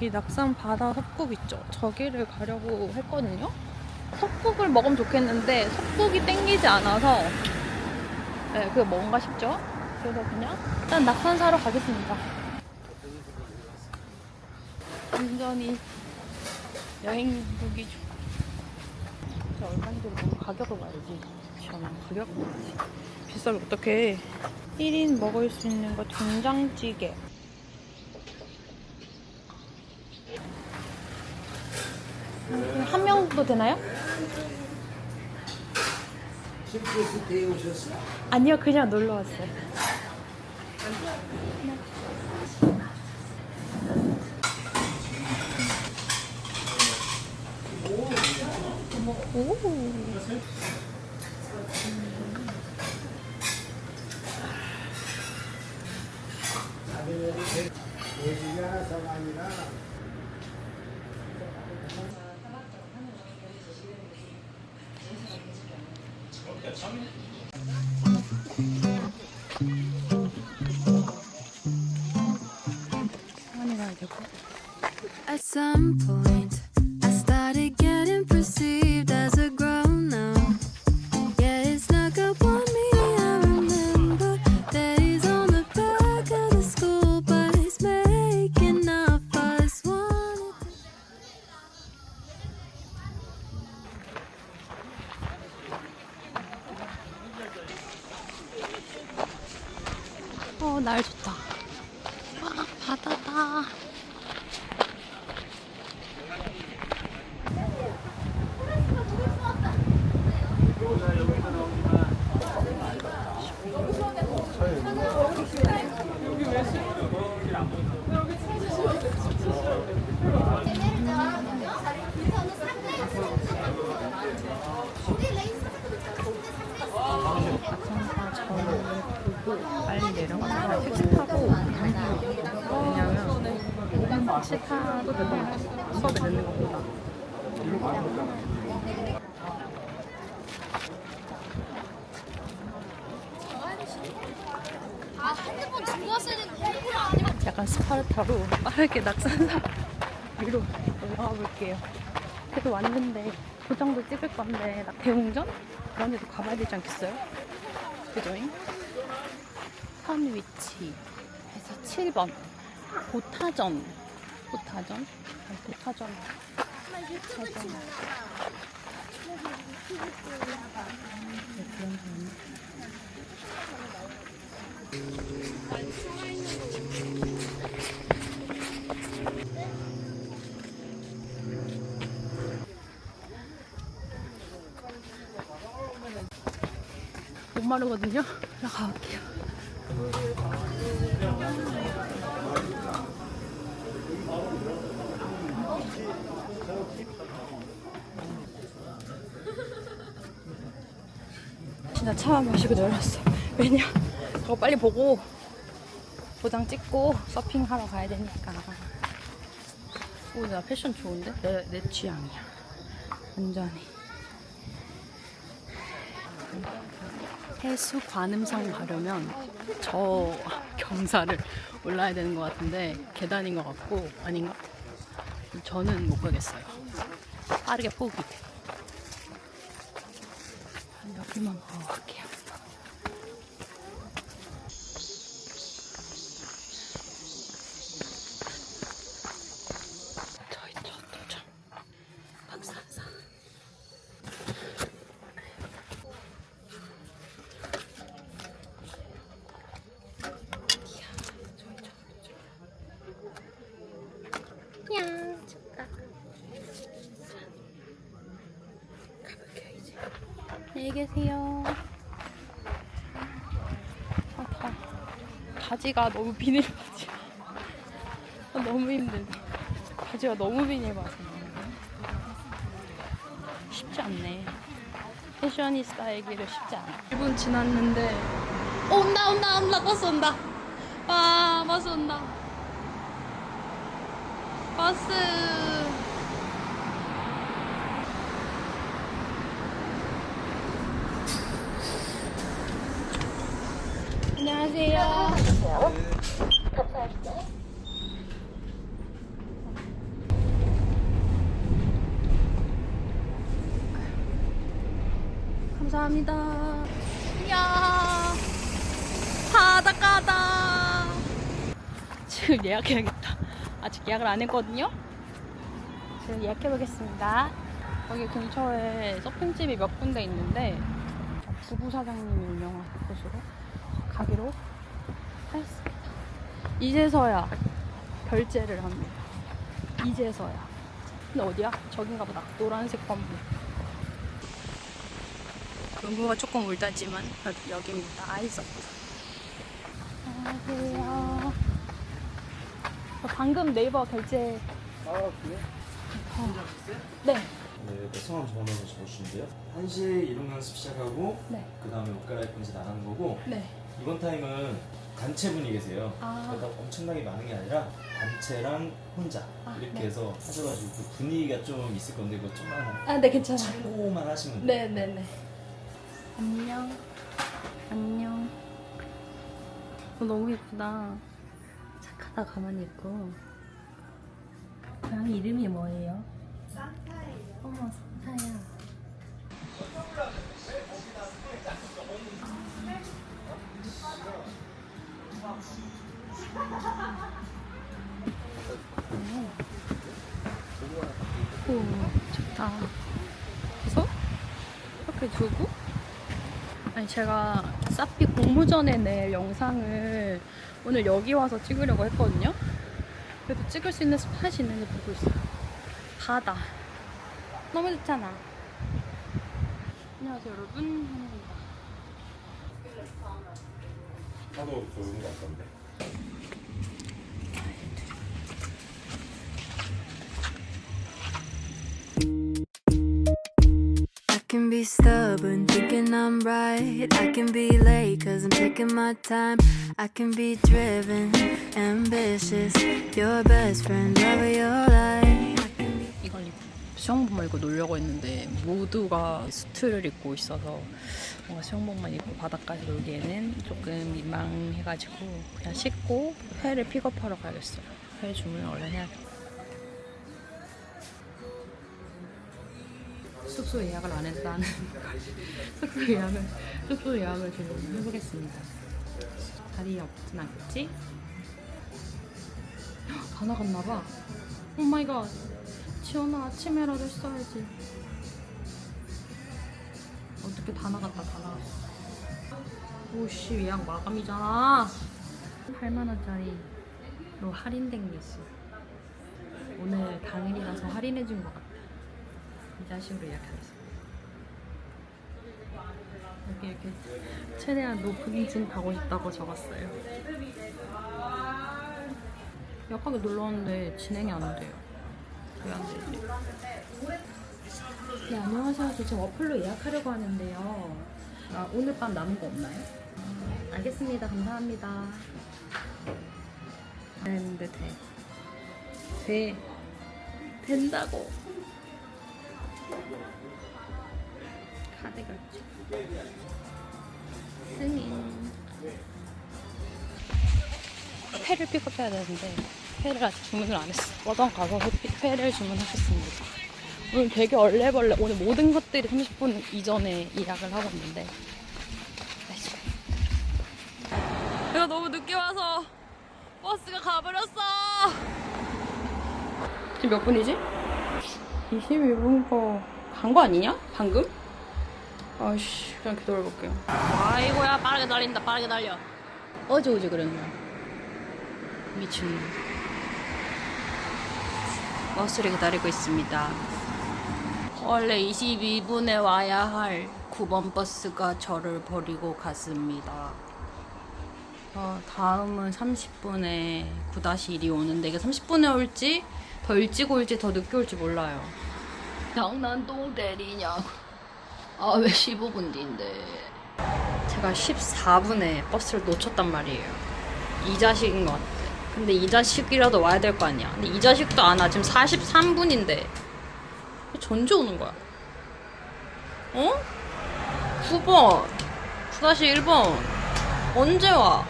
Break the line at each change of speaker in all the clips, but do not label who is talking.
여기 낙산 바다 석국 있죠? 저기를 가려고 했거든요. 석국을 먹으면 좋겠는데 석국이 땡기지 않아서 네, 그게 뭔가 싶죠? 그래서 그냥 일단 낙산 사러 가겠습니다. 완전히 여행북이 좋. 저 얼마인지 모르고 가격을 봐야지. 잠깐만 가격을 봐야지. 비싸면 어떡해. 1인 먹을 수 있는 거 된장찌개. 한 명도 되나요? 아니요, 그냥 놀러 왔어요. 오.
사망이라
보고 빨리 내려가서 택시 타고 왜냐면 택시 타도 되고 수업에 늦는 것보다 약간 스파르타로 빠르게 낙산사 위로 올라가 볼게요 그래도 왔는데 도장도 찍을 건데 나 대웅전? 그런 데도 가봐야 되지 않겠어요? 그죠잉? 선 위치 해서 7번 보타전 보타전? 아니, 보타전 보타전. 못 마르거든요? 그래서 가볼게요. 진짜 차 마시고 내렸어. 왜냐? 저거 빨리 보고 도장 찍고 서핑하러 가야 되니까. 오, 나 패션 좋은데? 내, 내 취향이야. 완전히. 해수 관음성 가려면 저 경사를 올라야 되는 것 같은데 계단인 것 같고 아닌가? 저는 못 가겠어요. 빠르게 포기. 여기만 보고 갈게요. 저 있죠, 도착. 박산산. 야, 좋다. 가볼게요, 이제. 안녕히 계세요. 아, 다. 바지가 너무 비닐 바지야. 아, 너무 힘들다. 바지가 너무 비닐 바지. 쉽지 않네. 패셔니스타의 길을 쉽지 않아. 1분 지났는데. 어, 온다, 온다, 온다, 버스 온다. 와, 버스 온다. 버스. 안녕하세요. 감사합니다. 이야, 바닷가다. 지금 예약해야겠다. 아직 예약을 안 했거든요. 지금 예약해보겠습니다. 여기 근처에 서핑집이 몇 군데 있는데 부부 사장님이 유명한 곳으로 가기로 하였습니다. 이제서야 결제를 합니다. 이제서야. 근데 어디야? 저긴가 보다. 노란색 건물. 농구가 조금 울다지만 여기, 여기입니다. 아이서트. 안녕하세요. 저 방금 네이버 결제.
아 그래?
네.
네, 네, 성함 정원으로 적어주시는데요. 1시에 이동 연습 시작하고
네.
그 다음에 옷 갈아입고 이제 나가는 거고
네.
이번 타임은 단체 분이 계세요.
아.
그러다 엄청나게 많은 게 아니라 단체랑 혼자
아,
이렇게
네.
해서 하셔가지고 그 분위기가 좀 있을 건데 그거 좀만
아, 네, 괜찮아요.
참고만 하시면 돼요.
네, 네, 네. 안녕. 안녕. 어, 너무 예쁘다. 착하다 가만히 있고. 고양이 이름이 뭐예요? 산타예요. 어머, 산타야. 오, 좋다. 그래서 이렇게 두고 아니 제가 사피 공모전에 낼 영상을 오늘 여기 와서 찍으려고 했거든요. 그래도 찍을 수 있는 스팟이 있는지 보고 있어요. 바다. 너무 좋잖아. 안녕하세요 여러분. 한입니다.
하도 좋은 것 같던데.
Be stubborn, thinking I'm right. I can be late, cause I'm taking my time. I can be driven, ambitious. Your best friend, love of your life.
이걸 수영복만 입고 놀려고 했는데 모두가 수트를 입고 있어서 뭔가 수영복만 입고 바닷가에서 놀기에는 조금 민망해가지고 그냥 씻고 회를 픽업하러 가야겠어요. 회 주문을 얼른 해야겠다. 숙소 예약을 안 나는 숙소 예약을 숙소 예약을 지금 해보겠습니다. 자리 없진 않겠지? 헉, 다 나갔나봐. 오 마이 갓. 지원아 아침에라도 써야지. 어떻게 다 나갔다 다 나갔어. 오씨 예약 마감이잖아. 8만 원짜리로 할인된 게 있어. 오늘 당일이라서 할인해 준 것 같아. 이 자식으로 예약하겠습니다. 여기 이렇게 최대한 높은 진 가고 싶다고 적었어요. 예약하게 눌렀는데 진행이 안 돼요. 왜 안 되지? 네, 안녕하세요. 저 지금 어플로 예약하려고 하는데요. 아, 오늘 밤 남은 거 없나요? 아, 알겠습니다. 감사합니다. 되는데 돼. 돼. 된다고. 결제. 승인. 회를 픽업해야 되는데 회를 아직 주문을 안 했어. 어장 가서 회, 회를 주문하겠습니다. 오늘 되게 얼레벌레 오늘 모든 것들이 30분 이전에 예약을 하고 있는데. 내가 너무 늦게 와서 버스가 가버렸어. 지금 몇 분이지? 21분 거간 거 아니냐? 방금? 아이씨 그냥 기다려볼게요. 아이고야 빠르게 달린다 빠르게 달려. 어제 오지 그랬나? 미친놈. 버스를 기다리고 있습니다. 원래 22분에 와야 할 9번 버스가 저를 버리고 갔습니다. 어, 다음은 30분에 9-1이 오는데 이게 30분에 올지 더 일찍 올지 더 늦게 올지 몰라요. 장난동 대리냐고. 아, 왜 15분 뒤인데. 제가 14분에 버스를 놓쳤단 말이에요. 이 자식인 것 같아. 근데 이 자식이라도 와야 될 거 아니야. 근데 이 자식도 안 와. 지금 43분인데. 전제 오는 거야. 어? 9번. 9-1번. 언제 와?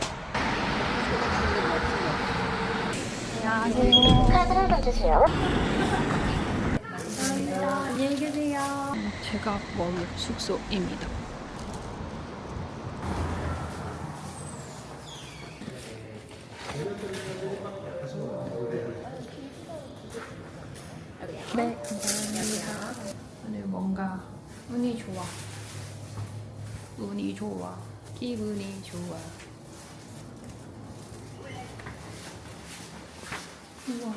안녕하세요.
카드를 봐주세요.
감사합니다. 안녕히 계세요. 제가 머물 숙소입니다. 네, 감사합니다. 오늘 뭔가 운이 좋아. 운이 좋아. 기분이 좋아. 우와,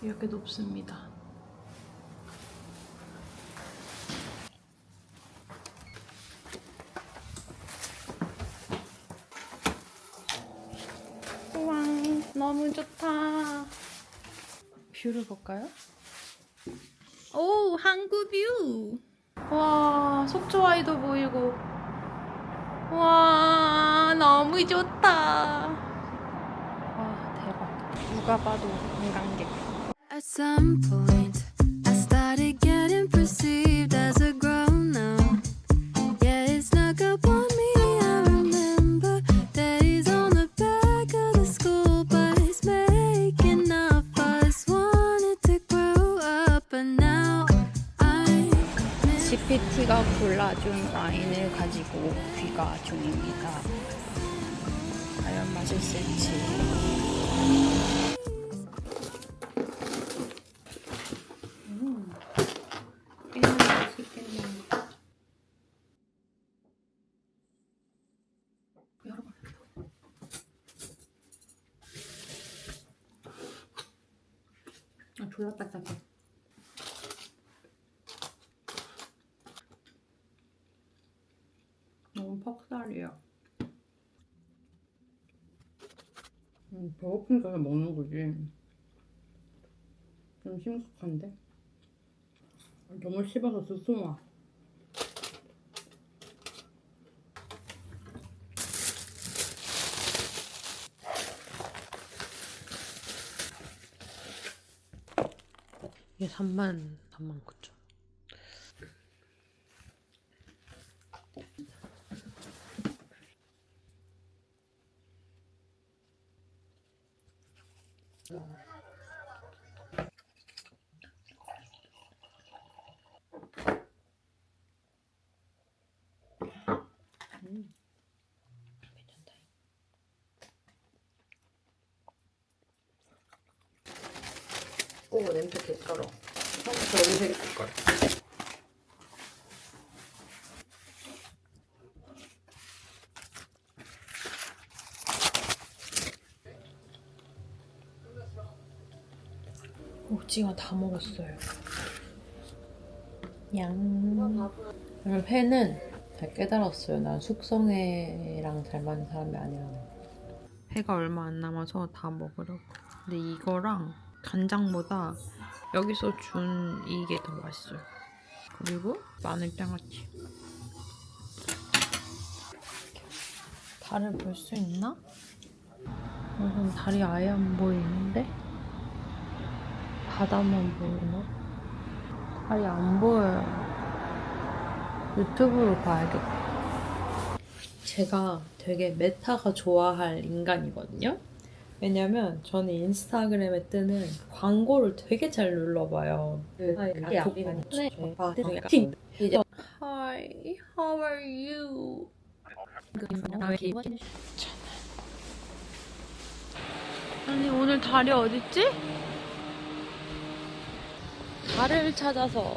이렇게 높습니다. 뷰를 볼까요? 오, 항구 뷰. 와, 속초아이도 보이고. 와, 너무 좋다. 와, 대박. 누가 봐도 관광객. 골라준 와인을 가지고 귀가 중입니다. 과연 맛있을지. 아, 졸라 딱딱해. 퍽살이야. 음, 배고프니까 그냥 먹는 거지. 좀 심각한데? 너무 씹어서 쑥쑥와.
이게 3만 3만 9천. 오 냄새 개쩔어. 처음부터 여기서 있 오징어 다 먹었어요. 양. 오늘 회는 잘 깨달았어요. 난 숙성회랑 잘 맞는 사람이 아니라는 거. 회가 얼마 안 남아서 다 먹으려고. 근데 이거랑 간장보다 여기서 준 이게 더 맛있어요. 그리고 마늘 장아찌. 달을 볼 수 있나? 여기는 달이 아예 안 보이는데? 바다만 보이나? 달이 안 보여요. 유튜브로 봐야겠다. 제가 되게 메타가 좋아할 인간이거든요. 왜냐면 저는 인스타그램에 뜨는 광고를 되게 잘 눌러봐요. Hi, how are you? 아니 오늘 달이 어딨지? 달을 찾아서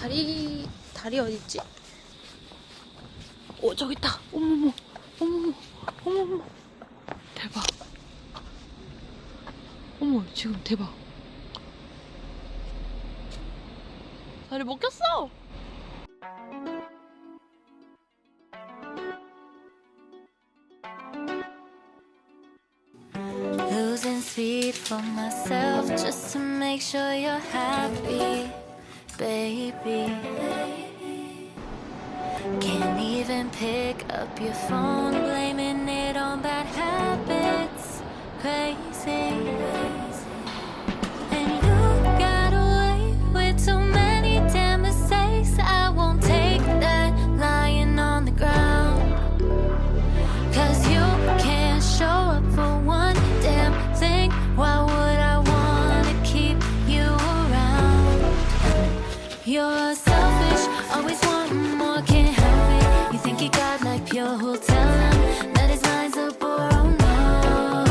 달이 달이 어딨지? 오 저기 있다. 어머머, 어머머, 어머머, 대박. 어머 지금 대박. 달이 먹혔어.
For myself just to make sure you're happy, baby. Can't even pick up your phone, blaming it on bad habits. Crazy. You're selfish, always wanting more, can't help it. You think you got like pure, who'll tell him that his lines are borrowed? No.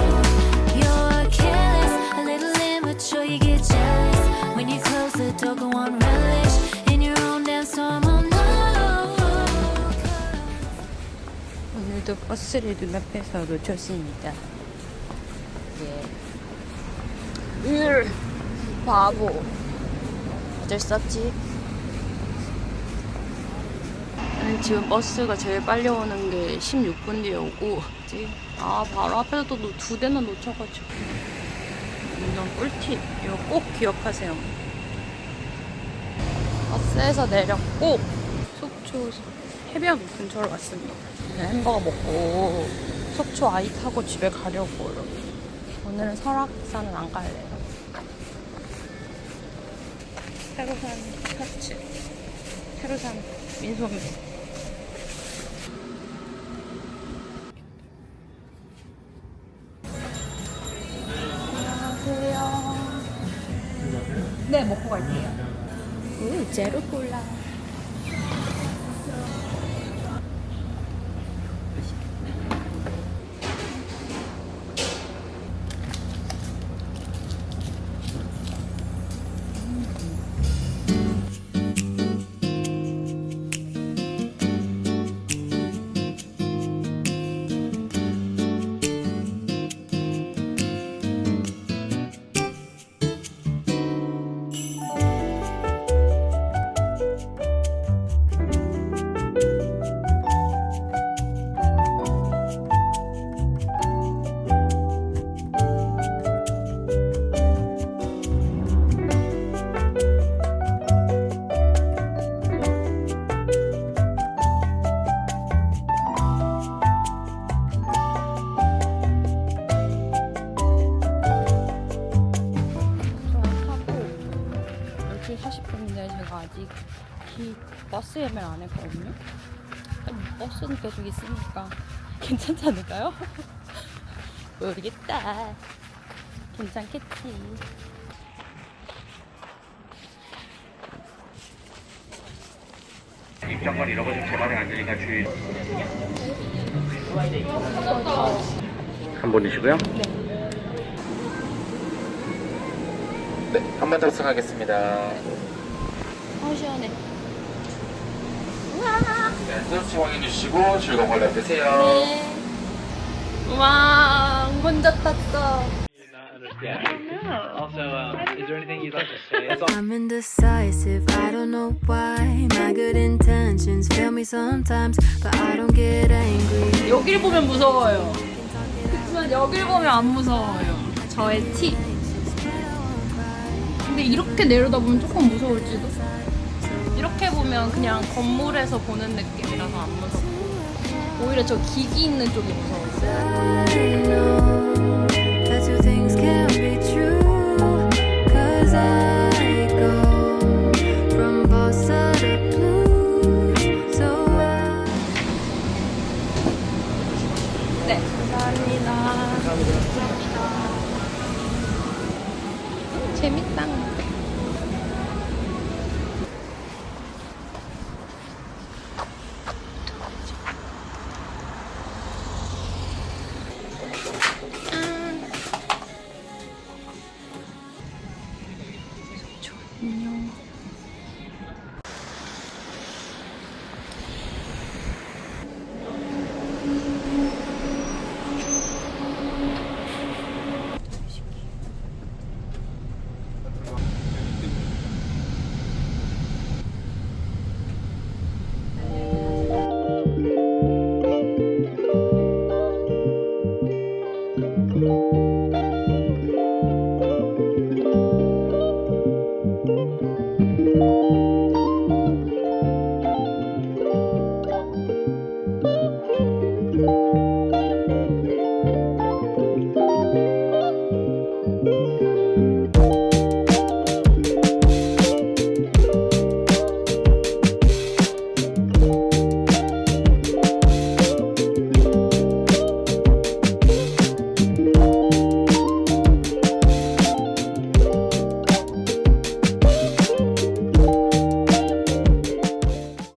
You're careless, a little immature, you get jealous when you close the door. go on relish in your own dance time. Oh no.
오늘도 버스를 눈앞에서 놓쳤습니다. 예. 으, 바보. 어쩔 수 없지. 아니, 지금 버스가 제일 빨리 오는 게 16분 뒤에 오고, 그치? 아, 바로 앞에서 또두 대나 놓쳐가지고. 이건 꿀팁. 이거 꼭 기억하세요. 버스에서 내렸고, 속초 해변 근처로 왔습니다. 네, 햄버거 먹고 속초 아이 타고 집에 가려고요. 오늘은 설악산은 안 갈래요. 세로산 셔츠, 세로산 민소매. 네, 먹고 갈게요. 오, 제로 콜라. 괜찮겠지.
입장권 잃어버리면 재발행 안 되니까 주의. 한 분이시고요? 네. 네, 한 번 탑승하겠습니다.
아 시원해.
네, 수치 확인해 주시고 즐거운 관람 되세요.
네. 와 혼자 탔어.
I'm indecisive, I don't know why. My good intentions fail me sometimes, but I don't get angry.
여길 보면 무서워요. 그렇지만 여길 보면 안 무서워요. 저의 팁. 근데 이렇게 내려다 보면 조금 무서울지도. 이렇게 보면 그냥 건물에서 보는 느낌이라서 안 무섭고. 오히려 저 기기 있는 쪽이 무서워요. Música